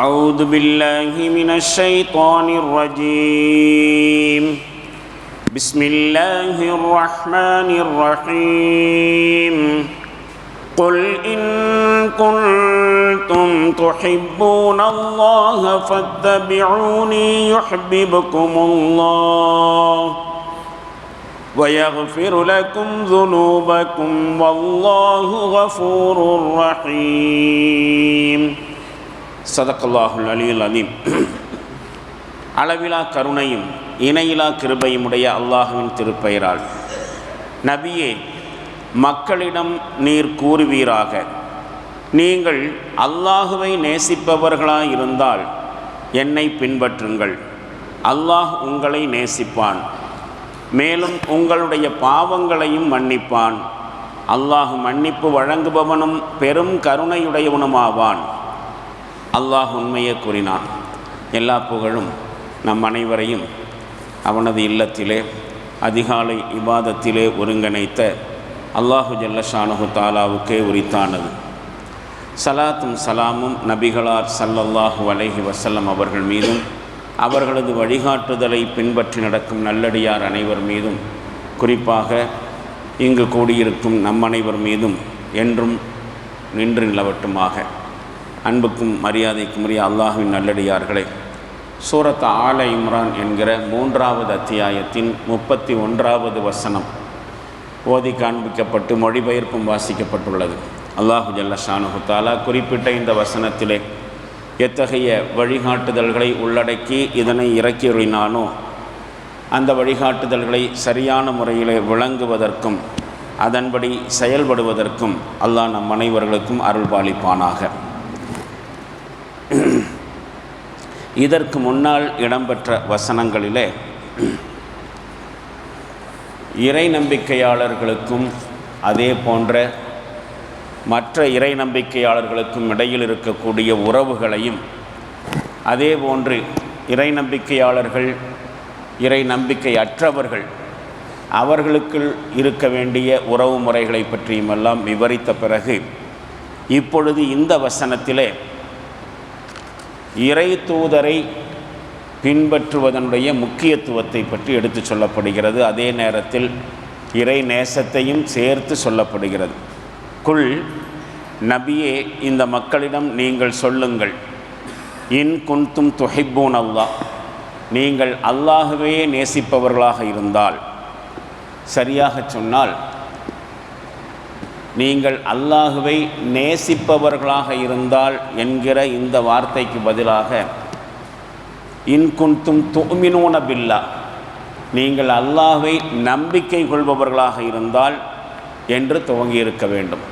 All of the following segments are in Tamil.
أعوذ بالله من الشيطان الرجيم. بسم الله الرحمن الرحيم. قل إن كنتم تحبون الله فاتبعوني يحببكم الله ويغفر لكم ذنوبكم والله غفور رحيم. சதக்கல்லாஹுல் அலியுல் அலீம். அளவிலா கருணையும் இணையிலா கிருபையும் உடைய அல்லாஹுவின் திருப்பெயரால். நபியே மக்களிடம் நீர் கூறுவீராக. நீங்கள் அல்லாஹுவை நேசிப்பவர்களாயிருந்தால் என்னை பின்பற்றுங்கள். அல்லாஹ் உங்களை நேசிப்பான். மேலும் உங்களுடைய பாவங்களையும் மன்னிப்பான். அல்லாஹ் மன்னிப்பு வழங்குபவனும் பெரும் கருணையுடையவனுமாவான். அல்லாஹ் உண்மையே கூறினான். எல்லா புகழும் நம் அனைவரையும் அவனது இல்லத்திலே அதிகாலை இபாதத்திலே ஒருங்கிணைத்த அல்லாஹு ஜல்லஷானு தாலாவுக்கே உரித்தானது. சலாத்தும் சலாமும் நபிகளார் சல்லல்லாஹு அலைஹி வசல்லம் அவர்கள் மீதும் அவர்களது வழிகாட்டுதலை பின்பற்றி நடக்கும் நல்லடியார் அனைவர் மீதும் குறிப்பாக இங்கு கூடியிருக்கும் நம் அனைவர் மீதும் என்றும் நின்று நிலவட்டுமாக. அன்புக்கும் மரியாதைக்கும் உரிய அல்லாஹுவின் நல்லடியார்களே. சூரத் ஆல இம்ரான் என்கிற மூன்றாவது அத்தியாயத்தின் முப்பத்தி ஒன்றாவது வசனம். ஓதி காண்பிக்கப்பட்டு மொழிபெயர்ப்பும் வாசிக்கப்பட்டுள்ளது. அல்லாஹு ஜல்ல ஷானுஹு குறிப்பிட்ட இந்த வசனத்திலே எத்தகைய வழிகாட்டுதல்களை உள்ளடக்கி இதனை இறக்கியுறினானோ அந்த வழிகாட்டுதல்களை சரியான முறையில் விளங்குவதற்கும் அதன்படி செயல்படுவதற்கும் அல்லாஹ் நம் அனைவர்களுக்கும் அருள்பாலிப்பானாக. இதற்கு முன்னால் இடம்பெற்ற வசனங்களிலே இறை நம்பிக்கையாளர்களுக்கும் அதே போன்ற மற்ற இறை நம்பிக்கையாளர்களுக்கும் இடையில் இருக்கக்கூடிய உறவுகளையும் அதே போன்று இறை நம்பிக்கையாளர்கள் இறை நம்பிக்கை அற்றவர்கள் அவர்களுக்குள் இருக்க வேண்டிய உறவு முறைகளை பற்றியுமெல்லாம் விவரித்த பிறகு இப்பொழுது இந்த வசனத்திலே இறை தூதரை பின்பற்றுவதனுடைய முக்கியத்துவத்தை பற்றி எடுத்து சொல்லப்படுகிறது. அதே நேரத்தில் இறை நேசத்தையும் சேர்த்து சொல்லப்படுகிறது. குள் நபியே இந்த மக்களிடம் நீங்கள் சொல்லுங்கள். இன் குன்தும் துஹிப்பூன் அல்லாஹ். நீங்கள் அல்லாகவே நேசிப்பவர்களாக இருந்தால் சரியாக சொன்னால் நீங்கள் அல்லாஹுவை நேசிப்பவர்களாக இருந்தால் என்கிற இந்த வார்த்தைக்கு பதிலாக இன்குன்தும் துமினூன பில்லா நீங்கள் அல்லாஹுவை நம்பிக்கை கொள்பவர்களாக இருந்தால் என்று துவங்கியிருக்க வேண்டும்.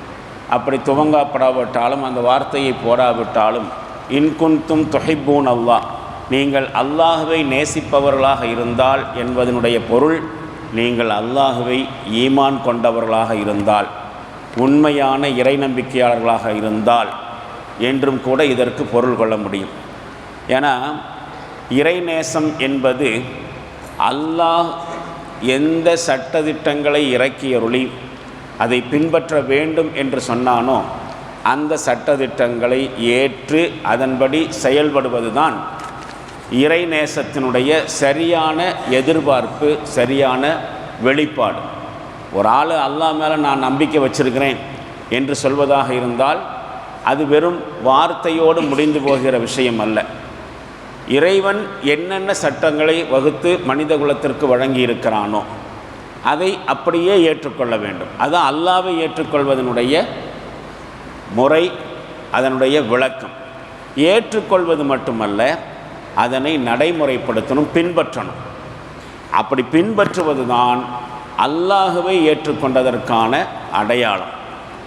அப்படி துவங்கப்படாவிட்டாலும் அந்த வார்த்தையை போடாவிட்டாலும் இன்குன்தும் தொஹிப்பூன் அல்லா நீங்கள் அல்லாஹுவை நேசிப்பவர்களாக இருந்தால் என்பதனுடைய பொருள் நீங்கள் அல்லாஹுவை ஈமான் கொண்டவர்களாக இருந்தால். உண்மையான இறை நம்பிக்கையாளர்களாக இருந்தால் என்றும் கூட இதற்கு பொருள் கொள்ள முடியும். ஏன்னா இறைநேசம் என்பது அல்லாஹ் எந்த சட்டதிட்டங்களை இறக்கியருளி அதை பின்பற்ற வேண்டும் என்று சொன்னானோ அந்த சட்டதிட்டங்களை ஏற்று அதன்படி செயல்படுவதுதான் இறைநேசத்தினுடைய சரியான எதிர்பார்ப்பு சரியான வெளிப்பாடு. ஒரு ஆள் அல்லா மேலே நான் நம்பிக்கை வச்சிருக்கிறேன் என்று சொல்வதாக இருந்தால் அது வெறும் வார்த்தையோடு முடிந்து போகிற விஷயம் அல்ல. இறைவன் என்னென்ன சட்டங்களை வகுத்து மனித குலத்திற்கு வழங்கி இருக்கிறானோ அதை அப்படியே ஏற்றுக்கொள்ள வேண்டும். அது அல்லாவை ஏற்றுக்கொள்வதனுடைய முறை அதனுடைய விளக்கம். ஏற்றுக்கொள்வது மட்டுமல்ல அதனை நடைமுறைப்படுத்தணும் பின்பற்றணும். அப்படி பின்பற்றுவது தான் அல்லாஹுவை ஏற்றுக்கொண்டதற்கான அடையாளம்.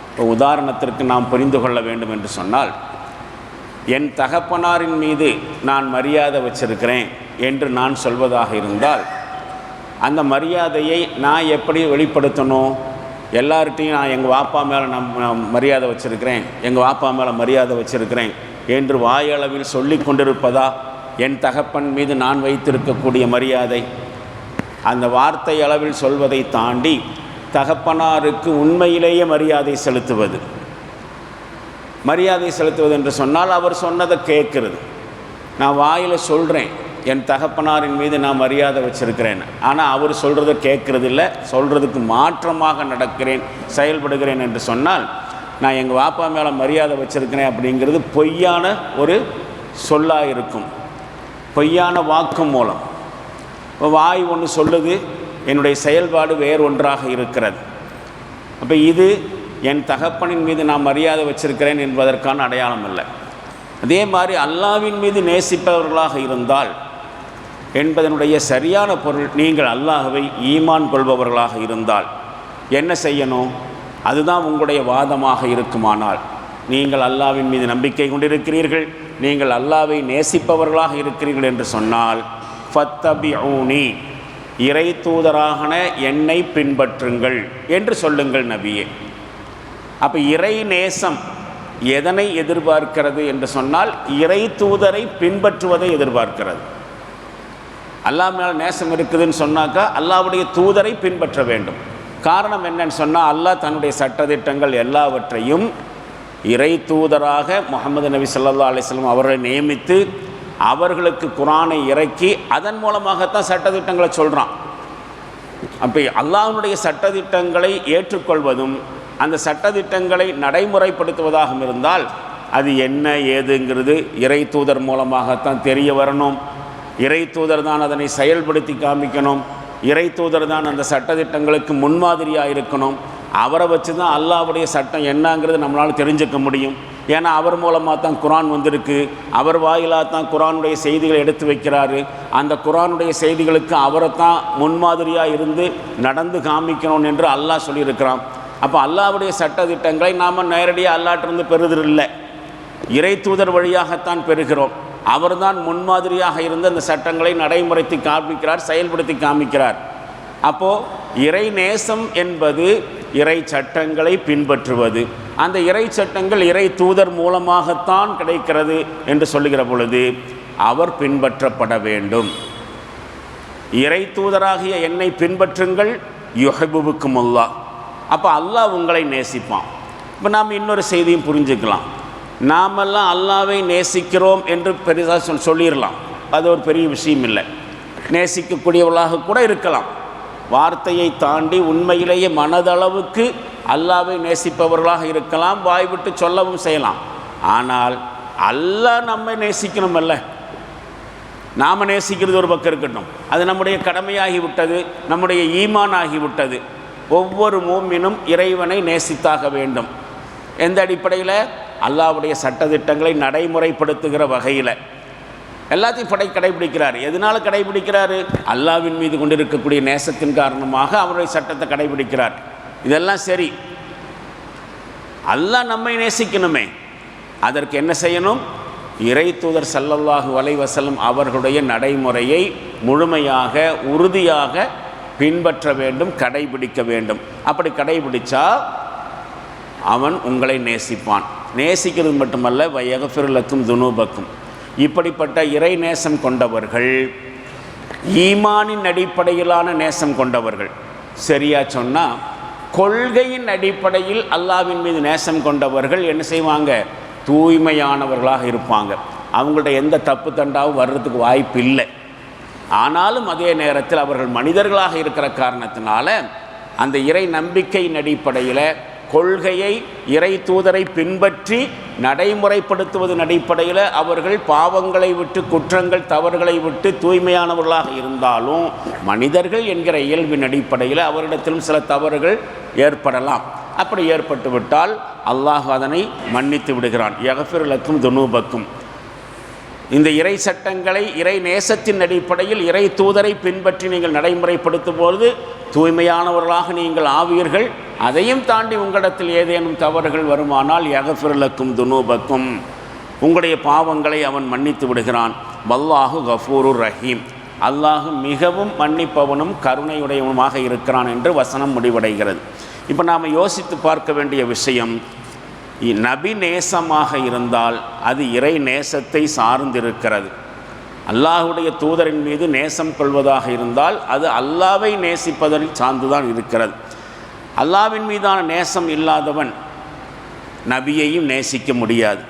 இப்போ உதாரணத்திற்கு நாம் புரிந்து கொள்ள வேண்டும் என்று சொன்னால் என் தகப்பனாரின் மீது நான் மரியாதை வச்சிருக்கிறேன் என்று நான் சொல்வதாக இருந்தால் அந்த மரியாதையை நான் எப்படி வெளிப்படுத்தணும்? எல்லார்ட்டையும் நான் எங்கள் வாப்பா மேலே நம் நான் மரியாதை வச்சுருக்கிறேன் எங்கள் வாப்பா மேலே மரியாதை வச்சுருக்கிறேன் என்று வாயளவில் சொல்லி கொண்டிருப்பதா? என் தகப்பன் மீது நான் வைத்திருக்கக்கூடிய மரியாதை அந்த வார்த்தை அளவில் சொல்வதை தாண்டி தகப்பனாருக்கு உண்மையிலேயே மரியாதை செலுத்துவது. மரியாதை செலுத்துவது என்று சொன்னால் அவர் சொன்னதை கேட்குறது. நான் வாயில் சொல்கிறேன் என் தகப்பனாரின் மீது நான் மரியாதை வச்சிருக்கிறேன். ஆனால் அவர் சொல்கிறத கேட்கறது இல்லை சொல்கிறதுக்கு மாற்றமாக நடக்கிறேன் செயல்படுகிறேன் என்று சொன்னால் நான் எங்கள் வாப்பா மேலே மரியாதை வச்சுருக்கிறேன் அப்படிங்கிறது பொய்யான ஒரு சொல்லாக இருக்கும். பொய்யான வாக்கு மூலம். வாய் ஒன்று சொல்லுது என்னுடைய செயல்பாடு வேறு ஒன்றாக இருக்கிறது. அப்போ இது என் தகப்பனின் மீது நான் மரியாதை வச்சிருக்கிறேன் என்பதற்கான அடையாளம் இல்லை அதே மாதிரி அல்லாவின் மீது நேசிப்பவர்களாக இருந்தால் என்பதனுடைய சரியான பொருள் நீங்கள் அல்லாஹவை ஈமான் கொள்பவர்களாக இருந்தால் என்ன செய்யணும்? அதுதான் உங்களுடைய வாதமாக இருக்குமானால் நீங்கள் அல்லாவின் மீது நம்பிக்கை கொண்டிருக்கிறீர்கள் நீங்கள் அல்லாவை நேசிப்பவர்களாக இருக்கிறீர்கள் என்று சொன்னால் ஃபத்தபிஊனி. இறை தூதராகன என்னை பின்பற்றுங்கள் என்று சொல்லுங்கள் நபியே. அப்போ இறை நேசம் எதனை எதிர்பார்க்கிறது என்று சொன்னால் இறை தூதரை பின்பற்றுவதை எதிர்பார்க்கிறது. அல்லாஹ் மேலே நேசம் இருக்குதுன்னு சொன்னாக்கா அல்லாவுடைய தூதரை பின்பற்ற வேண்டும். காரணம் என்னன்னு சொன்னால் அல்லாஹ் தன்னுடைய சட்டத்திட்டங்கள் எல்லாவற்றையும் இறை தூதராக முகமது நபி சொல்லா அலிஸ்லாம் அவர்களை நியமித்து அவர்களுக்கு குரானை இறக்கி அதன் மூலமாகத்தான் சட்டதிட்டங்களை சொல்கிறான் அப்போ அல்லாஹனுடைய சட்டத்திட்டங்களை ஏற்றுக்கொள்வதும் அந்த சட்டத்திட்டங்களை நடைமுறைப்படுத்துவதாகவும் இருந்தால் அது என்ன ஏதுங்கிறது இறை தூதர் மூலமாகத்தான் தெரிய வரணும். இறை தூதர் தான் அதனை செயல்படுத்தி காமிக்கணும். இறை தூதர் தான் அந்த சட்டதிட்டங்களுக்கு முன்மாதிரியாக இருக்கணும். அவரை வச்சு தான் அல்லாவுடைய சட்டம் என்னங்கிறது நம்மளால் தெரிஞ்சுக்க முடியும். ஏன்னா அவர் மூலமாக தான் குரான் வந்திருக்கு. அவர் வாயிலாக தான் குரானுடைய செய்திகளை எடுத்து வைக்கிறாரு. அந்த குரானுடைய செய்திகளுக்கு அவரை தான் முன்மாதிரியாக இருந்து நடந்து காமிக்கணும் என்று அல்லாஹ் சொல்லியிருக்கிறான். அப்போ அல்லாஹவுடைய சட்ட திட்டங்களை நாம் நேரடியாக அல்லாட்டிருந்து பெறுதில்லை இறை தூதர் வழியாகத்தான் பெறுகிறோம். அவர்தான் முன்மாதிரியாக இருந்து அந்த சட்டங்களை நடைமுறைத்தி காமிக்கிறார் செயல்படுத்தி காமிக்கிறார். அப்போது இறை நேசம் என்பது இறை சட்டங்களை பின்பற்றுவது. அந்த இறை சட்டங்கள் இறை தூதர் மூலமாகத்தான் கிடைக்கிறது என்று சொல்லுகிற பொழுது அவர் பின்பற்றப்பட வேண்டும். இறை தூதராகிய என்னை பின்பற்றுங்கள் யுஹபுவுக்கும் அல்லாஹ். அப்போ அல்லாஹ் உங்களை நேசிப்பான். இப்போ நாம் இன்னொரு செய்தியும் புரிஞ்சுக்கலாம். நாமெல்லாம் அல்லாவை நேசிக்கிறோம் என்று பெரிதாக சொல் சொல்லிடலாம் அது ஒரு பெரிய விஷயம் இல்லை. நேசிக்கக்கூடியவர்களாக கூட இருக்கலாம். வார்த்தையை தாண்டி உண்மையிலேயே மனதளவுக்கு அல்லாவை நேசிப்பவர்களாக இருக்கலாம் வாய்விட்டு சொல்லவும் செய்யலாம். ஆனால் அல்லாஹ் நம்மை நேசிக்கணுமல்ல. நாம் நேசிக்கிறது ஒரு பக்கம் இருக்கட்டும். அது நம்முடைய கடமையாகிவிட்டது நம்முடைய ஈமான் ஆகிவிட்டது ஒவ்வொரு மூமினும் இறைவனை நேசித்தாக வேண்டும். எந்த அடிப்படையில்? அல்லாஹ்வுடைய சட்டத்திட்டங்களை நடைமுறைப்படுத்துகிற வகையில். எல்லாத்தையும் படை கடைபிடிக்கிறார். எதனால் கடைபிடிக்கிறாரு? அல்லாவின் மீது கொண்டிருக்கக்கூடிய நேசத்தின் காரணமாக அவருடைய சட்டத்தை கடைபிடிக்கிறார். இதெல்லாம் சரி. அல்லாஹ் நம்மை நேசிக்கணுமே. அதற்கு என்ன செய்யணும்? இறை தூதர் சல்லல்லாஹு வலைவசலம் அவர்களுடைய நடைமுறையை முழுமையாக உறுதியாக பின்பற்ற வேண்டும் கடைபிடிக்க வேண்டும். அப்படி கடைபிடித்தா அவன் உங்களை நேசிப்பான். நேசிக்கிறது மட்டுமல்ல வயகஃபிருலக்கும் துனூபக்கும். இப்படிப்பட்ட இறை நேசம் கொண்டவர்கள் ஈமானின் அடிப்படையிலான நேசம் கொண்டவர்கள் சரியா சொன்னால் கொள்கையின் அடிப்படையில் அல்லாவின் மீது நேசம் கொண்டவர்கள் என்ன செய்வாங்க? தூய்மையானவர்களாக இருப்பாங்க. அவங்கள்ட்ட எந்த தப்பு தண்டாவும் வர்றதுக்கு வாய்ப்பு இல்லை ஆனாலும் அதே நேரத்தில் அவர்கள் மனிதர்களாக இருக்கிற காரணத்தினால அந்த இறை நம்பிக்கையின் அடிப்படையில் கொள்கையை இறை தூதரை பின்பற்றி நடைமுறைப்படுத்துவதன் அடிப்படையில் அவர்கள் பாவங்களை விட்டு குற்றங்கள் தவறுகளை விட்டு தூய்மையானவர்களாக இருந்தாலும் மனிதர்கள் என்கிற இயல்பின் அடிப்படையில் அவரிடத்திலும் சில தவறுகள் ஏற்படலாம். அப்படி ஏற்பட்டுவிட்டால் அல்லாஹ் அதனை மன்னித்து விடுகிறான். யகஃபிருலக்கும் துனூபக்கும். இந்த இறை சட்டங்களை இறை நேசத்தின் அடிப்படையில் இறை தூதரை பின்பற்றி நீங்கள் நடைமுறைப்படுத்தும் போது தூய்மையானவர்களாக நீங்கள் ஆவீர்கள் அதையும் தாண்டி உங்களிடத்தில் ஏதேனும் தவறுகள் வருமானால் யகஃபிருலக்கும் துனூபக்கும். உங்களுடைய பாவங்களை அவன் மன்னித்து விடுகிறான். வல்லாஹு கஃபூரு ரஹீம். அல்லாஹு மிகவும் மன்னிப்பவனும் கருணையுடையவனுமாக இருக்கிறான் என்று வசனம் முடிவடைகிறது. இப்போ நாம் யோசித்து பார்க்க வேண்டிய விஷயம் நபி நேசமாக இருந்தால் அது இறை நேசத்தை சார்ந்திருக்கிறது. அல்லாஹுடைய தூதரின் மீது நேசம் கொள்வதாக இருந்தால் அது அல்லாவை நேசிப்பதை சார்ந்துதான் இருக்கிறது. அல்லாவின் மீதான நேசம் இல்லாதவன் நபியையும் நேசிக்க முடியாது.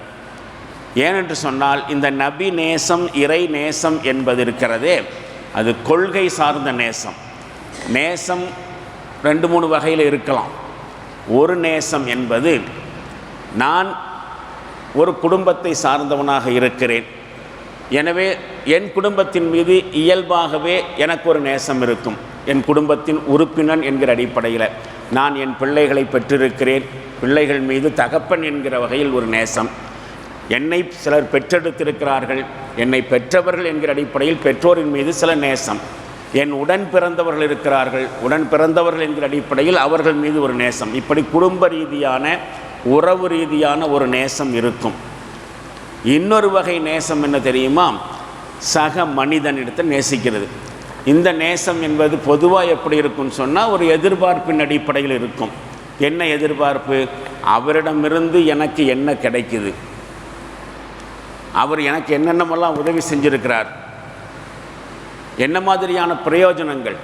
ஏனென்று சொன்னால் இந்த நபி நேசம் இறை நேசம் என்பது இருக்கிறதே அது கொள்கை சார்ந்த நேசம். நேசம் ரெண்டு மூணு வகையில் இருக்கலாம். ஒரு நேசம் என்பது நான் ஒரு குடும்பத்தை சார்ந்தவனாக இருக்கிறேன். எனவே என் குடும்பத்தின் மீது இயல்பாகவே எனக்கு ஒரு நேசம் இருக்கும். என் குடும்பத்தின் உறுப்பினன் என்கிற அடிப்படையில் நான் என் பிள்ளைகளை பெற்றிருக்கிறேன். பிள்ளைகள் மீது தகப்பன் என்கிற வகையில் ஒரு நேசம். என்னை சிலர் பெற்றெடுத்திருக்கிறார்கள். என்னை பெற்றவர்கள் என்கிற அடிப்படையில் பெற்றோரின் மீது சில நேசம். என் உடன் பிறந்தவர்கள் இருக்கிறார்கள். உடன் பிறந்தவர்கள் என்கிற அடிப்படையில் அவர்கள் மீது ஒரு நேசம். இப்படி குடும்ப ரீதியான உறவு ரீதியான ஒரு நேசம் இருக்கும். இன்னொரு வகை நேசம் என்ன தெரியுமா? சக மனிதனிடத்தை நேசிக்கிறது. இந்த நேசம் என்பது பொதுவாக எப்படி இருக்கும்னு சொன்னால் ஒரு எதிர்பார்ப்பின் அடிப்படையில் இருக்கும். என்ன எதிர்பார்ப்பு? அவரிடமிருந்து எனக்கு என்ன கிடைக்குது? அவர் எனக்கு என்னென்னமெல்லாம் உதவி செஞ்சுருக்கிறார்? என்ன மாதிரியான பிரயோஜனங்கள்?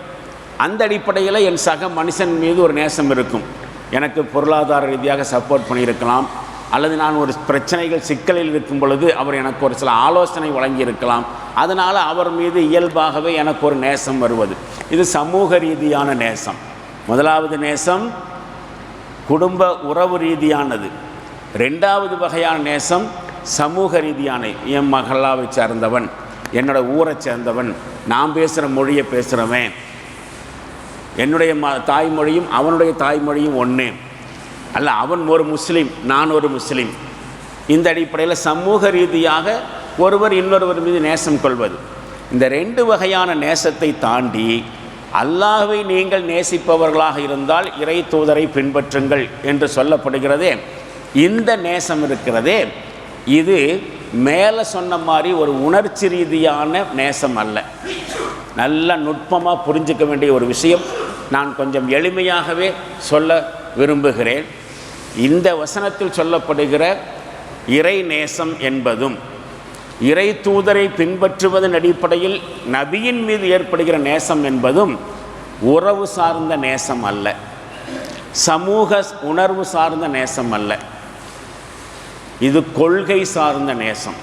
அந்த அடிப்படையில் என் சக மனுஷன் மீது ஒரு நேசம் இருக்கும். எனக்கு பொருளாதார ரீதியாக சப்போர்ட் பண்ணியிருக்கலாம். அல்லது நான் ஒரு பிரச்சனைகள் சிக்கலில் இருக்கும் பொழுது அவர் எனக்கு ஒரு சில ஆலோசனை வழங்கியிருக்கலாம். அதனால் அவர் மீது இயல்பாகவே எனக்கு ஒரு நேசம் வருவது. இது சமூக ரீதியான நேசம். முதலாவது நேசம் குடும்ப உறவு ரீதியானது. ரெண்டாவது வகையான நேசம் சமூக ரீதியான என் மகளாவை சேர்ந்தவன் என்னோட ஊரை சேர்ந்தவன் நான் பேசுகிற மொழியை பேசுகிறவன் என்னுடைய ம தாய்மொழியும் அவனுடைய தாய்மொழியும் ஒன்று அல்ல அவன் ஒரு முஸ்லீம் நான் ஒரு முஸ்லீம். இந்த அடிப்படையில் சமூக ரீதியாக ஒருவர் இன்னொருவர் மீது நேசம் கொள்வது. இந்த ரெண்டு வகையான நேசத்தை தாண்டி அல்லாஹை நீங்கள் நேசிப்பவர்களாக இருந்தால் இறை தூதரை பின்பற்றுங்கள் என்று சொல்லப்படுகிறதே. இந்த நேசம் இருக்கிறதே. இது மேலே சொன்ன மாதிரி ஒரு உணர்ச்சி ரீதியான நேசம் அல்ல. நல்ல நுட்பமாக புரிஞ்சிக்க வேண்டிய ஒரு விஷயம். நான் கொஞ்சம் எளிமையாகவே சொல்ல விரும்புகிறேன். இந்த வசனத்தில் சொல்லப்படுகிற இறை நேசம் என்பதும் இறை தூதரை பின்பற்றுவதன் அடிப்படையில் நபியின் மீது ஏற்படுகிற நேசம் என்பதும் உறவு சார்ந்த நேசம் அல்ல. சமூக உணர்வு சார்ந்த நேசம் அல்ல. இது கொள்கை சார்ந்த நேசம்.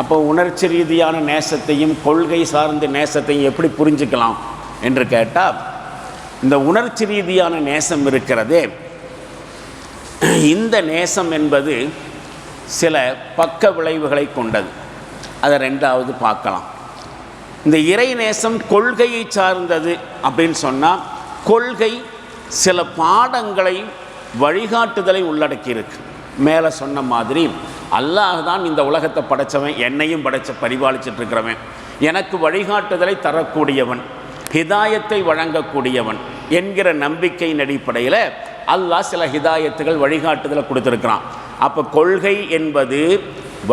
அப்போ உணர்ச்சி ரீதியான நேசத்தையும் கொள்கை சார்ந்த நேசத்தையும் எப்படி புரிஞ்சுக்கலாம் என்று கேட்டால் இந்த உணர்ச்சி ரீதியான நேசம் இருக்கிறதே. இந்த நேசம் என்பது சில பக்க விளைவுகளை கொண்டது. அதை ரெண்டாவது பார்க்கலாம். இந்த இறை நேசம் கொள்கையை சார்ந்தது அப்படின்னு சொன்னால் கொள்கை சில பாடங்களை வழிகாட்டுதலை உள்ளடக்கியிருக்கு. மேலே சொன்ன மாதிரி அல்லாஹ் தான் இந்த உலகத்தை படைச்சவன் என்னையும் படைச்ச பரிபாலிச்சிட்ருக்கிறவன் எனக்கு வழிகாட்டுதலை தரக்கூடியவன். ஹிதாயத்தை வழங்கக்கூடியவன் என்கிற நம்பிக்கையின் அடிப்படையில் அல்லாஹ் சில ஹிதாயத்துகள் வழிகாட்டுதலை கொடுத்துருக்கிறான். அப்போ கொள்கை என்பது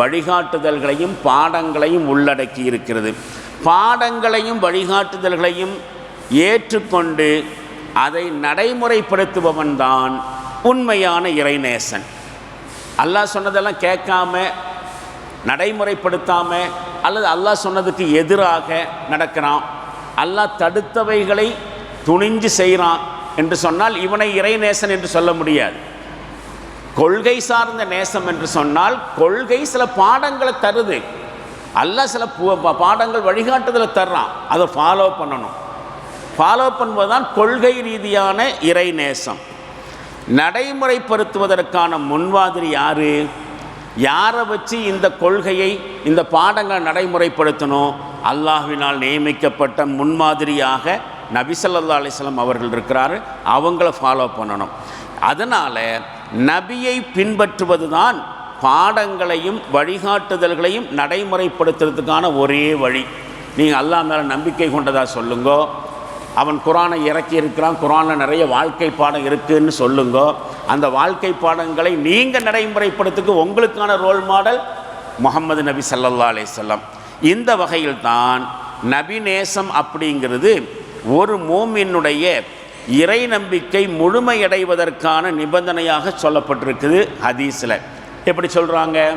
வழிகாட்டுதல்களையும் பாடங்களையும் உள்ளடக்கி இருக்கிறது. பாடங்களையும் வழிகாட்டுதல்களையும் ஏற்றுக்கொண்டு அதை நடைமுறைப்படுத்துபவன் தான் உண்மையான இறைநேசன். அல்லாஹ் சொன்னதெல்லாம் கேட்காம நடைமுறைப்படுத்தாமல் அல்லது அல்லாஹ் சொன்னதுக்கு எதிராக நடக்கிறான். அல்லாஹ் தடுத்தவைகளை துணிஞ்சு செய்கிறான் என்று சொன்னால் இவனை இறைநேசன் என்று சொல்ல முடியாது. கொள்கை சார்ந்த நேசம் என்று சொன்னால் கொள்கை சில பாடங்களை தருது. அல்ல சில பு- பாடங்கள் வழிகாட்டுதலை தர்றான். அதை ஃபாலோ பண்ணணும். ஃபாலோ பண்ணுவது தான் கொள்கை ரீதியான இறை நேசம் நடைமுறைப்படுத்துவதற்கான முன்மாதிரி யார்? யாரை வச்சு இந்த கொள்கையை இந்த பாடங்களை நடைமுறைப்படுத்தணும்? அல்லாஹ்வினால் நியமிக்கப்பட்ட முன்மாதிரியாக நபி அலிஸ்லாம் அவர்கள் இருக்கிறாரு. அவங்கள ஃபாலோ பண்ணணும். அதனால் நபியை பின்பற்றுவது தான் பாடங்களையும் வழிகாட்டுதல்களையும் நடைமுறைப்படுத்துறதுக்கான ஒரே வழி. நீங்கள் அல்லாஹ் மேலே நம்பிக்கை கொண்டதாக சொல்லுங்கோ. அவன் குரானை இறக்கி இருக்கிறான் குரானில் நிறைய வாழ்க்கை பாடம் இருக்குதுன்னு சொல்லுங்க. அந்த வாழ்க்கை பாடங்களை நீங்கள் நடைமுறைப்படுத்துக்கு உங்களுக்கான ரோல் மாடல் முகமது நபி சல்லல்லா அலைஹி இந்த வகையில்தான் நபிநேசம் அப்படிங்கிறது ஒரு மூமினுடைய இறை நம்பிக்கை முழுமையடைவதற்கான நிபந்தனையாக சொல்லப்பட்டிருக்குது ஹதீஸில். எப்படி சொல்கிறாங்க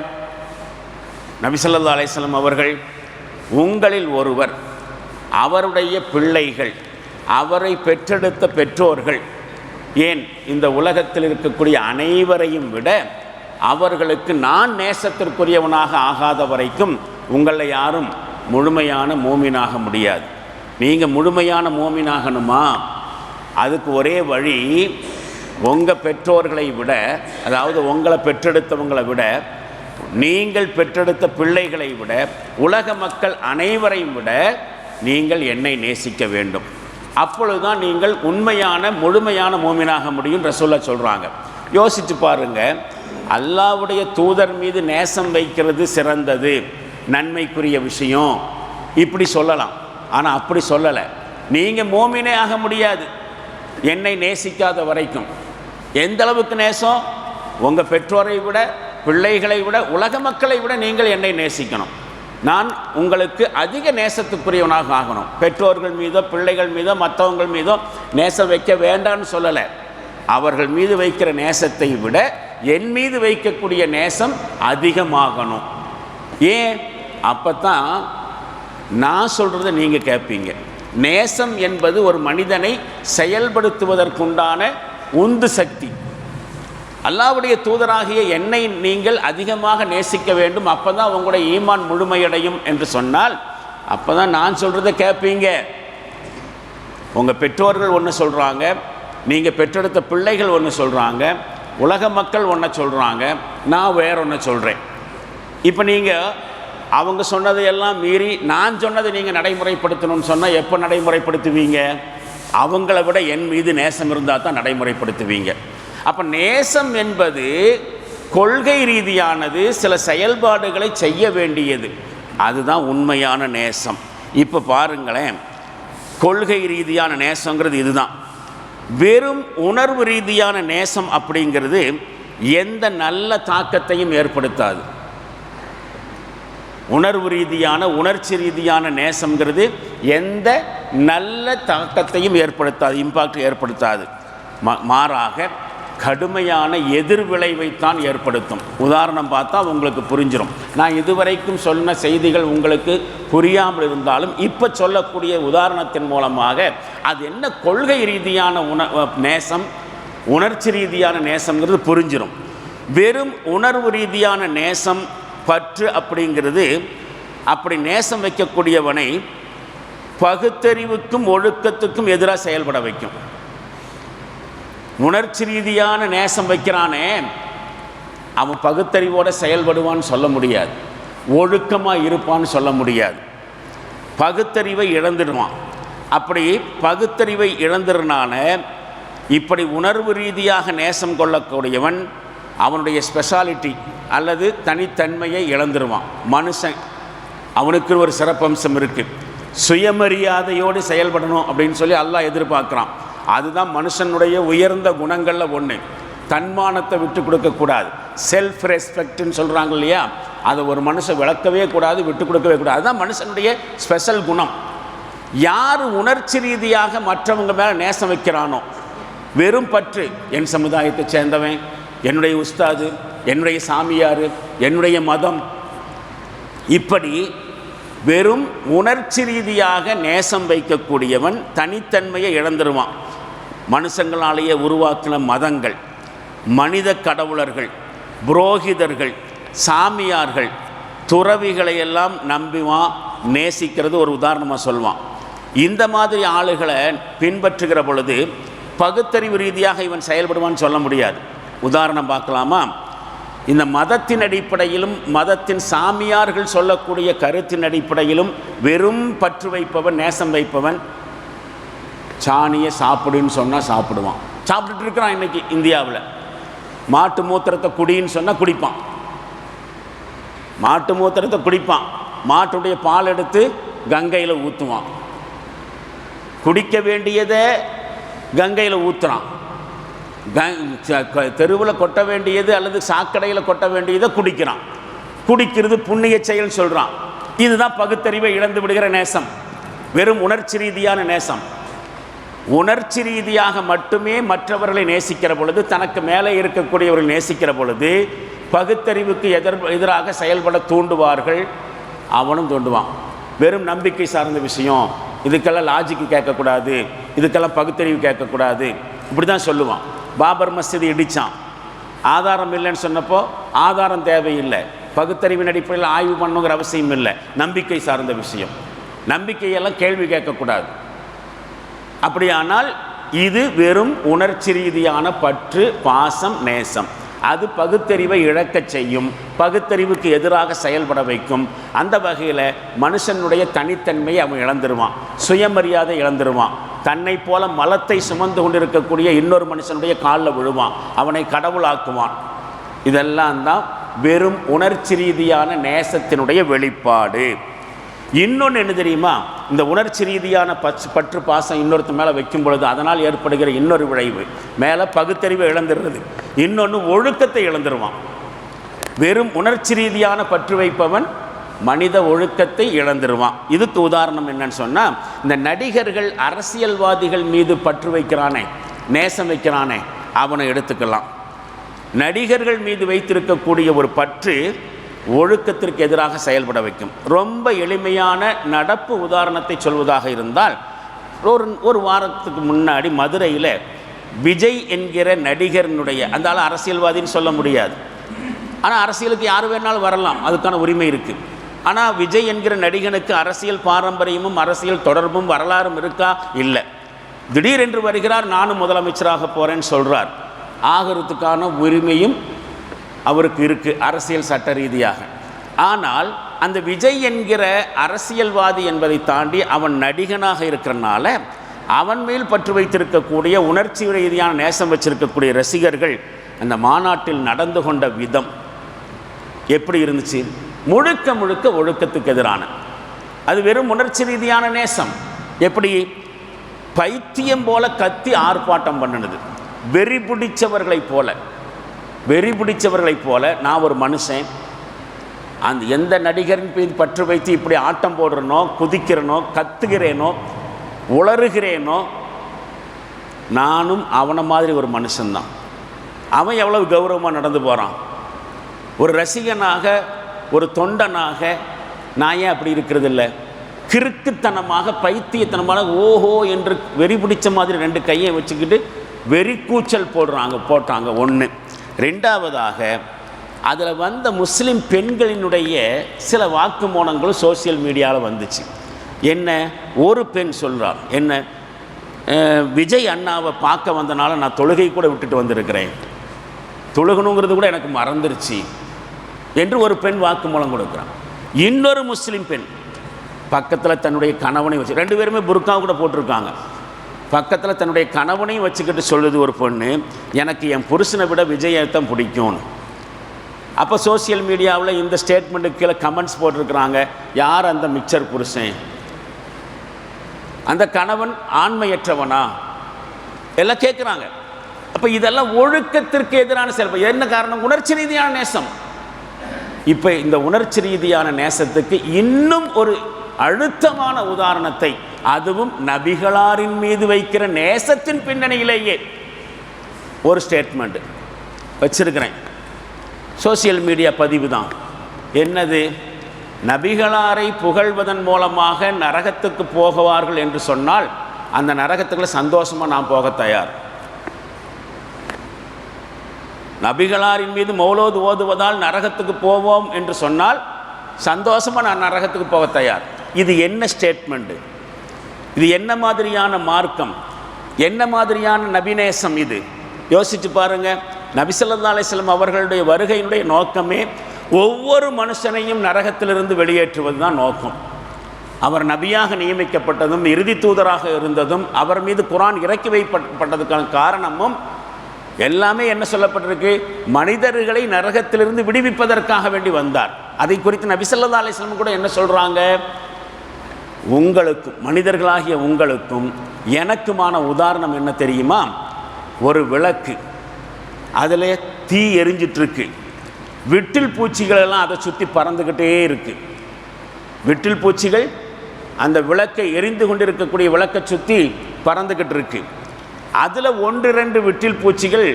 நபிசல்லா ஸல்லல்லாஹு அவர்கள் உங்களில் ஒருவர் அவருடைய பிள்ளைகள் அவரை பெற்றெடுத்த பெற்றோர்கள் ஏன் இந்த உலகத்தில் இருக்கக்கூடிய அனைவரையும் விட அவர்களுக்கு நான் நேசத்திற்குரியவனாக ஆகாத வரைக்கும் உங்களை யாரும் முழுமையான மோமினாக முடியாது. நீங்கள் முழுமையான மோமினாகணுமா? அதுக்கு ஒரே வழி உங்கள் பெற்றோர்களை விட அதாவது உங்களை பெற்றெடுத்தவங்களை விட நீங்கள் பெற்றெடுத்த பிள்ளைகளை விட உலக மக்கள் அனைவரையும் விட நீங்கள் என்னை நேசிக்க வேண்டும். அப்பொழுதுதான் நீங்கள் உண்மையான முழுமையான மோமினாக முடியும் ரசூல்லா சொல்கிறாங்க யோசித்து பாருங்கள் அல்லாவுடைய தூதர் மீது நேசம் வைக்கிறது சிறந்தது. நன்மைக்குரிய விஷயம். இப்படி சொல்லலாம். ஆனால் அப்படி சொல்லலை. நீங்கள் மோமினே ஆக முடியாது. என்னை நேசிக்காத வரைக்கும். எந்த அளவுக்கு நேசம்? உங்கள் பெற்றோரை விட பிள்ளைகளை விட உலக மக்களை விட நீங்கள் என்னை நேசிக்கணும். நான் உங்களுக்கு அதிக நேசத்துக்குரியவனாக ஆகணும். பெற்றோர்கள் மீதோ பிள்ளைகள் மீதோ மற்றவங்கள் மீதோ நேசம் வைக்க வேண்டாம்னு சொல்லலை. அவர்கள் மீது வைக்கிற நேசத்தை விட என் மீது வைக்கக்கூடிய நேசம் அதிகமாகணும். ஏன்? அப்போ தான் நான் சொல்கிறத நீங்கள் கேட்பீங்க நேசம் என்பது ஒரு மனிதனை செயல்படுத்துவதற்குண்டான உந்து சக்தி. அல்லாவுடைய தூதராகிய என்னை நீங்கள் அதிகமாக நேசிக்க வேண்டும் அப்போ தான் உங்களுடைய ஈமான் முழுமையடையும் என்று சொன்னால் அப்போ தான் நான் சொல்கிறத கேட்பீங்க உங்கள் பெற்றோர்கள் ஒன்று சொல்கிறாங்க நீங்கள் பெற்றெடுத்த பிள்ளைகள் ஒன்று சொல்கிறாங்க உலக மக்கள் ஒன்றை சொல்கிறாங்க நான் வேற ஒன்று சொல்கிறேன் இப்போ நீங்கள் அவங்க சொன்னதையெல்லாம் மீறி நான் சொன்னதை நீங்கள் நடைமுறைப்படுத்தணும்னு சொன்னால் எப்போ நடைமுறைப்படுத்துவீங்க? அவங்கள விட என் மீது நேசம் இருந்தால் தான் நடைமுறைப்படுத்துவீங்க. அப்போ நேசம் என்பது கொள்கை ரீதியானது சில செயல்பாடுகளை செய்ய வேண்டியது. அதுதான் உண்மையான நேசம். இப்போ பாருங்களேன். கொள்கை ரீதியான நேசங்கிறது இதுதான். வெறும் உணர்வு ரீதியான நேசம் அப்படிங்கிறது எந்த நல்ல தாக்கத்தையும் ஏற்படுத்தாது. உணர்வு ரீதியான உணர்ச்சி ரீதியான நேசம்ங்கிறது எந்த நல்ல தாக்கத்தையும் ஏற்படுத்தாது இம்பாக்ட் ஏற்படுத்தாது. மா- மாறாக கடுமையான எதிர்விளைவைத்தான் ஏற்படுத்தும். உதாரணம் பார்த்தா உங்களுக்கு புரிஞ்சிடும் நான் இதுவரைக்கும் சொன்ன செய்திகள் உங்களுக்கு புரியாமல் இருந்தாலும் இப்போ சொல்லக்கூடிய உதாரணத்தின் மூலமாக அது என்ன கொள்கை ரீதியான உண நேசம் உணர்ச்சி ரீதியான நேசம்ங்கிறது புரிஞ்சிடும் வெறும் உணர்வு ரீதியான நேசம் பற்று அப்படிங்கிறது அப்படி நேசம் வைக்கக்கூடியவனை பகுத்தறிவுக்கும் ஒழுக்கத்துக்கும் எதிராக செயல்பட வைக்கும். உணர்ச்சி ரீதியான நேசம் வைக்கிறானே அவன் பகுத்தறிவோடு செயல்படுவான்னு சொல்ல முடியாது. ஒழுக்கமாக இருப்பான்னு சொல்ல முடியாது. பகுத்தறிவை இழந்துடுவான். அப்படி பகுத்தறிவை இழந்துறனால இப்படி உணர்வு ரீதியாக நேசம் கொள்ளக்கூடியவன் அவனுடைய ஸ்பெஷாலிட்டி அல்லது தனித்தன்மையை இழந்துருவான். மனுஷன் அவனுக்கு ஒரு சிறப்பம்சம் இருக்குது சுயமரியாதையோடு செயல்படணும் அப்படின்னு சொல்லி அல்லாஹ் எதிர்பார்க்குறான். அதுதான் மனுஷனுடைய உயர்ந்த குணங்களில் ஒன்று தன்மானத்தை விட்டு கொடுக்கக்கூடாது செல்ஃப் ரெஸ்பெக்ட்னு சொல்கிறாங்க இல்லையா? அதை ஒரு மனுஷன் விளக்கவே கூடாது விட்டு கொடுக்கவே கூடாது. அதுதான் மனுஷனுடைய ஸ்பெஷல் குணம். யார் உணர்ச்சி ரீதியாக மற்றவங்க மேலே நேசம் வைக்கிறானோ வெறும் பற்று. என் சமுதாயத்தை சேர்ந்தவன் என்னுடைய உஸ்தாது என்னுடைய சாமியார் என்னுடைய மதம். இப்படி வெறும் உணர்ச்சி ரீதியாக நேசம் வைக்கக்கூடியவன் தனித்தன்மையை இழந்துருவான். மனுஷங்களாலேயே உருவாக்கின மதங்கள் மனித கடவுளர்கள் புரோகிதர்கள் சாமியார்கள் துறவிகளையெல்லாம் நம்பிவான் நேசிக்கிறது ஒரு உதாரணமாக சொல்வான். இந்த மாதிரி ஆளுகளை பின்பற்றுகிற பொழுது பகுத்தறிவு ரீதியாக இவன் செயல்படுவான்னு சொல்ல முடியாது. உதாரணம் பார்க்கலாமா? இந்த மதத்தின் அடிப்படையிலும் மதத்தின் சாமியார்கள் சொல்லக்கூடிய கருத்தின் அடிப்படையிலும் வெறும் பற்று வைப்பவன் நேசம் வைப்பவன் சாணியை சாப்பிடுன்னு சொன்னால் சாப்பிடுவான். சாப்பிட்டுட்டு இருக்கிறான் இன்னைக்கு இந்தியாவில். மாட்டு மூத்திரத்தை குடின்னு சொன்னால் குடிப்பான். மாட்டு மூத்திரத்தை குடிப்பான். மாட்டுடைய பால் எடுத்து கங்கையில் ஊற்றுவான் குடிக்க வேண்டியதை கங்கையில் ஊற்றுறான் தெருவில் கொட்ட வேண்டியது அல்லது சாக்கடையில் கொட்ட வேண்டியதை குடிக்கிறான். குடிக்கிறது புண்ணிய செயல் சொல்கிறான் இதுதான் பகுத்தறிவை இழந்து விடுகிற நேசம். வெறும் உணர்ச்சி ரீதியான நேசம். உணர்ச்சி ரீதியாக மட்டுமே மற்றவர்களை நேசிக்கிற பொழுது தனக்கு மேலே இருக்கக்கூடியவர்கள் நேசிக்கிற பொழுது பகுத்தறிவுக்கு எதிர் எதிராக செயல்பட தூண்டுவார்கள். அவனும் தூண்டுவான். வெறும் நம்பிக்கை சார்ந்த விஷயம். இதுக்கெல்லாம் லாஜிக்கு கேட்கக்கூடாது. இதுக்கெல்லாம் பகுத்தறிவு கேட்கக்கூடாது. இப்படி தான் சொல்லுவான். பாபர் மஸ்ஜித் இடித்தான் ஆதாரம் இல்லைன்னு சொன்னப்போ ஆதாரம் தேவையில்லை. பகுத்தறிவின் அடிப்படையில் ஆய்வு பண்ணுங்கிற அவசியம் இல்லை. நம்பிக்கை சார்ந்த விஷயம். நம்பிக்கையெல்லாம் கேள்வி கேட்கக்கூடாது. அப்படியானால் இது வெறும் உணர்ச்சி ரீதியான பற்று பாசம் நேசம். அது பகுத்தறிவை இழக்கச் செய்யும். பகுத்தறிவுக்கு எதிராக செயல்பட வைக்கும். அந்த வகையில் மனுஷனுடைய தனித்தன்மையை அவன் இழந்துருவான். சுயமரியாதை இழந்துருவான். தன்னை போல மலத்தை சுமந்து கொண்டிருக்கக்கூடிய இன்னொரு மனுஷனுடைய காலில் விழுவான். அவனை கடவுளாக்குவான் இதெல்லாம் தான் வெறும் உணர்ச்சி ரீதியான நேசத்தினுடைய வெளிப்பாடு. இன்னொன்று என்ன தெரியுமா? இந்த உணர்ச்சி ரீதியான பச்சு பற்று பாசம் இன்னொருத்த மேலே வைக்கும் பொழுது அதனால் ஏற்படுகிற இன்னொரு விளைவு. மேலே பகுத்தறிவை இழந்துடுறது. இன்னொன்று ஒழுக்கத்தை இழந்துருவான். வெறும் உணர்ச்சி ரீதியான பற்று வைப்பவன் மனித ஒழுக்கத்தை இழந்துருவான். இதுக்கு உதாரணம் என்னன்னு சொன்னால் இந்த நடிகர்கள் அரசியல்வாதிகள் மீது பற்று வைக்கிறானே நேசம் வைக்கிறானே அவனை எடுத்துக்கலாம். நடிகர்கள் மீது வைத்திருக்கக்கூடிய ஒரு பற்று ஒழுக்கத்திற்கு எதிராக செயல்பட வைக்கும். ரொம்ப எளிமையான நடப்பு உதாரணத்தை சொல்வதாக இருந்தால் ஒரு ஒரு வாரத்துக்கு முன்னாடி மதுரையில் விஜய் என்கிற நடிகரினுடைய அந்த ஆள் அரசியல்வாதின்னு சொல்ல முடியாது. ஆனால் அரசியலுக்கு யார் வேணாலும் வரலாம் அதுக்கான உரிமை இருக்குது ஆனால் விஜய் என்கிற நடிகனுக்கு அரசியல் பாரம்பரியமும் அரசியல் தொடர்பும் வரலாறும் இருக்கா? இல்லை. திடீரென்று வருகிறார் நானும் முதலமைச்சராக போகிறேன்னு சொல்கிறார் ஆகிறதுக்கான உரிமையும் அவருக்கு இருக்குது அரசியல் சட்ட ரீதியாக. ஆனால் அந்த விஜய் என்கிற அரசியல்வாதி என்பதை தாண்டி அவன் நடிகனாக இருக்கிறனால அவன் மேல் பற்று வைத்திருக்கக்கூடிய உணர்ச்சி ரீதியான நேசம் வச்சிருக்கக்கூடிய ரசிகர்கள் அந்த மாநாட்டில் நடந்து கொண்ட விதம் எப்படி இருந்துச்சு? முழுக்க முழுக்க ஒழுக்கத்துக்கு எதிரான. அது வெறும் உணர்ச்சி ரீதியான நேசம். எப்படி? பைத்தியம் போல கத்தி ஆர்ப்பாட்டம் பண்ணினது. வெறி பிடிச்சவர்களைப் போல. வெறி பிடிச்சவர்களைப் போல நான் ஒரு மனுஷன். அந்த எந்த நடிகரின் மீது பற்று வைத்து இப்படி ஆட்டம் போடுறனோ குதிக்கிறனோ கத்துகிறேனோ உளறுகிறேனோ நானும் அவனை மாதிரி ஒரு மனுஷன்தான். அவன் எவ்வளவு கௌரவமாக நடந்து போகிறான் ஒரு ரசிகனாக ஒரு தொண்டனாக நான் ஏன் அப்படி இருக்கிறது இல்லை கிறுக்குத்தனமாக பைத்தியத்தனமாக ஓஹோ என்று வெறி பிடிச்ச மாதிரி ரெண்டு கையை வச்சுக்கிட்டு வெறிக்கூச்சல் போடுறாங்க போட்டாங்க ஒன்று ரெண்டாவதாக அதில் வந்த முஸ்லீம் பெண்களினுடைய சில வாக்குமூலங்களும் சோசியல் மீடியாவில் வந்துச்சு. என்ன? ஒரு பெண் சொல்கிறார் என்ன? விஜய் அண்ணாவை பார்க்க வந்தனால நான் தொழுகை கூட விட்டுட்டு வந்திருக்கிறேன். தொழுகணுங்கிறது கூட எனக்கு மறந்துருச்சு. என்று ஒரு பெண் வாக்குமூலம் கொடுக்குறான். இன்னொரு முஸ்லீம் பெண் பக்கத்தில் தன்னுடைய கணவனை வச்சு ரெண்டு பேருமே புர்கா கூட போட்டிருக்காங்க. பக்கத்தில் தன்னுடைய கணவனையும் வச்சுக்கிட்டு சொல்லுது ஒரு பொண்ணு எனக்கு என் புருஷனை விட விஜயை தான் பிடிக்கும்னு. அப்போ சோஷியல் மீடியாவில் இந்த ஸ்டேட்மெண்ட்டுக்கு கீழே கமெண்ட்ஸ் போட்டிருக்கிறாங்க யார் அந்த மிக்சர் புருஷன்? அந்த கணவன் ஆண்மையற்றவனா? எல்லாம் கேட்குறாங்க அப்போ இதெல்லாம் ஒழுக்கத்திற்கு எதிரான செயல்பாடு என்ன காரணம்? உணர்ச்சி ரீதியான நேசம். இப்போ இந்த உணர்ச்சி ரீதியான நேசத்துக்கு இன்னும் ஒரு அழுத்தமான உதாரணத்தை அதுவும் நபிகளாரின் மீது வைக்கிற நேசத்தின் பின்னணியிலேயே ஒரு ஸ்டேட்மெண்ட் வச்சிருக்கிறேன். சோசியல் மீடியா பதிவு தான் என்னது? நபிகளாரை புகழ்வதன் மூலமாக நரகத்துக்கு போகுவார்கள் என்று சொன்னால் அந்த நரகத்துக்குள்ள சந்தோஷமாக நான் போக தயார். நபிகளாரின் மீது மௌலோது ஓதுவதால் நரகத்துக்கு போவோம் என்று சொன்னால் சந்தோஷமாக நான் நரகத்துக்கு போக தயார். இது என்ன ஸ்டேட்மெண்ட்டு இது என்ன மாதிரியான மார்க்கம்? என்ன மாதிரியான நபிநேசம் இது? யோசிச்சு பாருங்க. நபிசல்லா அலிஸ்லாம் அவர்களுடைய வருகையினுடைய நோக்கமே ஒவ்வொரு மனுஷனையும் நரகத்திலிருந்து வெளியேற்றுவது தான் நோக்கம். அவர் நபியாக நியமிக்கப்பட்டதும் இறுதி தூதராக இருந்ததும் அவர் மீது குரான் இறக்கி வைக்கப்பட்டதுக்கான காரணமும் எல்லாமே என்ன சொல்லப்பட்டிருக்கு? மனிதர்களை நரகத்திலிருந்து விடுவிப்பதற்காக வேண்டி வந்தார். அதை குறித்து நபிசல்லா அலிஸ்லம் கூட என்ன சொல்கிறாங்க உங்களுக்கும் மனிதர்களாகிய உங்களுக்கும் எனக்குமான உதாரணம் என்ன தெரியுமா? ஒரு விளக்கு. அதில் தீ எரிஞ்சிட்ருக்கு. விட்டில் பூச்சிகளெல்லாம் அதை சுற்றி பறந்துக்கிட்டே இருக்குது விட்டில் பூச்சிகள் அந்த விளக்கை எரிந்து கொண்டிருக்கக்கூடிய விளக்கை சுற்றி பறந்துக்கிட்டு இருக்குது அதில் ஒன்று ரெண்டு விட்டில் பூச்சிகள்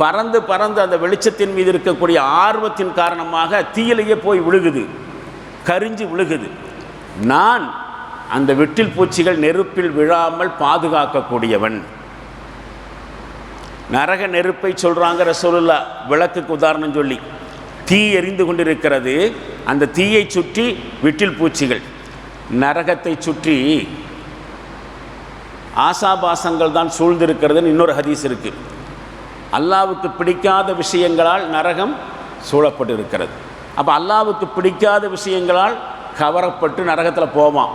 பறந்து பறந்து அந்த வெளிச்சத்தின் மீது இருக்கக்கூடிய ஆர்வத்தின் காரணமாக தீயிலேயே போய் விழுகுது கரிஞ்சு விழுகுது. நான் அந்த விட்டில் பூச்சிகள் நெருப்பில் விழாமல் பாதுகாக்கக்கூடியவன். நரக நெருப்பை சொல்கிறாங்க ரசோலுல்லா விளக்குக்கு உதாரணம் சொல்லி. தீ எரிந்து கொண்டிருக்கிறது அந்த தீயை சுற்றி விட்டில் பூச்சிகள். நரகத்தை சுற்றி ஆசாபாசங்கள் தான் சூழ்ந்திருக்கிறதுன்னு இன்னொரு ஹதீஸ் இருக்குது அல்லாவுக்கு பிடிக்காத விஷயங்களால் நரகம் சூழப்பட்டு இருக்கிறது அப்போ அல்லாவுக்கு பிடிக்காத விஷயங்களால் கவரப்பட்டு நரகத்தில் போவான்.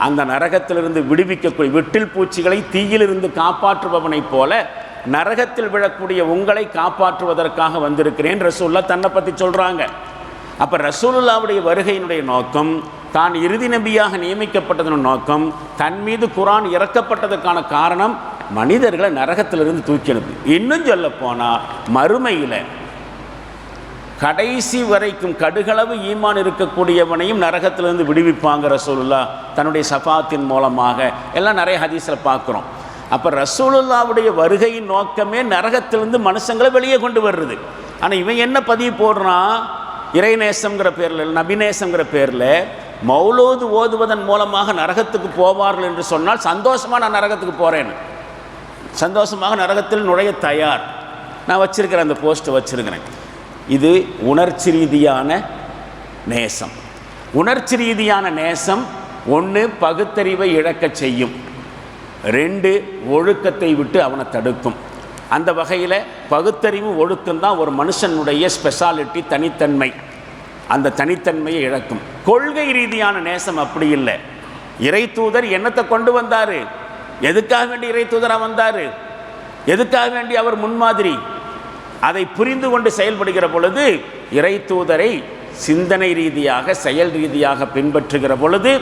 அந்த நரகத்திலிருந்து விடுவிக்கக்கூடிய விட்டில் பூச்சிகளை தீயிலிருந்து காப்பாற்றுபவனைப் போல நரகத்தில் விழக்கூடிய உங்களை காப்பாற்றுவதற்காக வந்திருக்கிறேன் ரசூல்லா தன்னை பற்றி சொல்கிறாங்க அப்போ ரசூலுல்லாவுடைய வருகையினுடைய நோக்கம் தான் இறுதி நபியாக நியமிக்கப்பட்டதன் நோக்கம் தன் மீது குரான் இறக்கப்பட்டதற்கான காரணம் மனிதர்களை நரகத்திலிருந்து தூக்கி அனுப்பு இன்னும் சொல்ல போனால் மறுமையில் கடைசி வரைக்கும் கடுகளவு ஈமான் இருக்கக்கூடியவனையும் நரகத்திலிருந்து விடுவிப்பாங்க ரசூலுல்லா தன்னுடைய சஃபாத்தின் மூலமாக. எல்லாம் நிறைய ஹதீஸில் பார்க்குறோம். அப்போ ரசூலுல்லாவுடைய வருகையின் நோக்கமே நரகத்திலிருந்து மனுஷங்களை வெளியே கொண்டு வர்றது. ஆனால் இவன் என்ன பதிவு போடுறான்? இறைநேசங்கிற பேரில் நபிநேசங்கிற பேரில் மௌலூது ஓதுவதன் மூலமாக நரகத்துக்கு போவார்கள் என்று சொன்னால் சந்தோஷமாக நான் நரகத்துக்கு போகிறேன் சந்தோஷமாக நரகத்தில் நுழைய தயார். நான் வச்சுருக்கிறேன் அந்த போஸ்ட்டை வச்சுருக்கிறேன். இது உணர்ச்சி ரீதியான நேசம். உணர்ச்சி ரீதியான நேசம் ஒன்று பகுத்தறிவை இழக்கச் செய்யும். ரெண்டு ஒழுக்கத்தை விட்டு அவனை தடுக்கும். அந்த வகையில் பகுத்தறிவு ஒழுக்கம் தான் ஒரு மனுஷனுடைய ஸ்பெஷாலிட்டி தனித்தன்மை. அந்த தனித்தன்மையை இழக்கும். கொள்கை ரீதியான நேசம் அப்படி இல்லை. இறை தூதர் என்னத்தை கொண்டு வந்தார்? எதுக்காக வேண்டி இறை தூதராக வந்தார்? எதுக்காக வேண்டி அவர் முன்மாதிரி? அதை புரிந்து கொண்டு செயல்படுகிற பொழுது இறை தூதரை சிந்தனை ரீதியாக செயல் ரீதியாக பின்பற்றுகிற பொழுது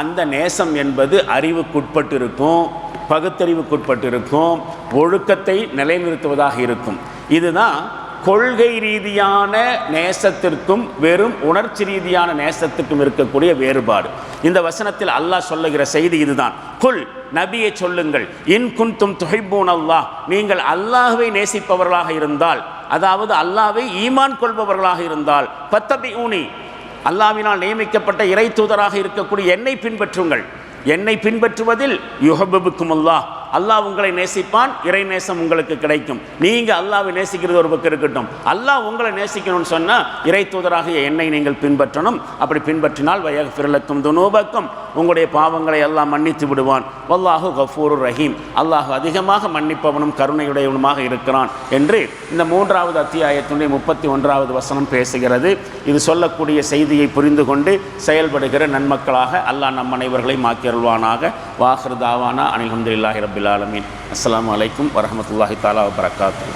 அந்த நேசம் என்பது அறிவுக்குட்பட்டு இருக்கும் பகுத்தறிவுக்குட்பட்டு இருக்கும் ஒழுக்கத்தை நிலைநிறுத்துவதாக இருக்கும். இதுதான் கொள்கை ரீதியான நேசத்திற்கும் வெறும் உணர்ச்சி ரீதியான நேசத்துக்கும் இருக்கக்கூடிய வேறுபாடு. இந்த வசனத்தில் அல்லாஹ் சொல்லுகிற செய்தி இதுதான். குல் நபியை சொல்லுங்கள். இன் குன்தும் துஹைபூன் அல்லாஹ் நீங்கள் அல்லாஹுவை நேசிப்பவர்களாக இருந்தால் அதாவது அல்லாஹை ஈமான் கொள்பவர்களாக இருந்தால் பத்தபி ஊனி அல்லாவினால் நியமிக்கப்பட்ட இறை தூதராக இருக்கக்கூடிய என்னை பின்பற்றுங்கள். என்னை பின்பற்றுவதில் யுஹபுக்கும் அல்லாஹ் அல்லாஹ் உங்களை நேசிப்பான் இறை நேசம் உங்களுக்கு கிடைக்கும். நீங்கள் அல்லாவை நேசிக்கிறது ஒரு பக்கம் இருக்கட்டும். அல்லாஹ் உங்களை நேசிக்கணும்னு சொன்னால் இறை தூதராகிய என்னை நீங்கள் பின்பற்றணும். அப்படி பின்பற்றினால் வயக பிறலக்கும் துனூபக்கும். உங்களுடைய பாவங்களை எல்லாம் மன்னித்து விடுவான். வல்லாஹு கஃபூரு ரஹீம். அல்லாஹ் அதிகமாக மன்னிப்பவனும் கருணையுடையவனுமாக இருக்கிறான் என்று இந்த மூன்றாவது அத்தியாயத்தினுடைய முப்பத்தி ஒன்றாவது வசனம் பேசுகிறது. இது சொல்லக்கூடிய செய்தியை புரிந்து கொண்டு செயல்படுகிற நன்மக்களாக அல்லாஹ் நம் அனைவர்களை மாக்கியருள்வானாக வாஹர் தாவானா. அனில்ஹம்துல்லாஹி ரபில் ஆலமீன். அஸ்லாம் வலைக்கம் வரமத்துல்லாஹி தாலா வரகாத்து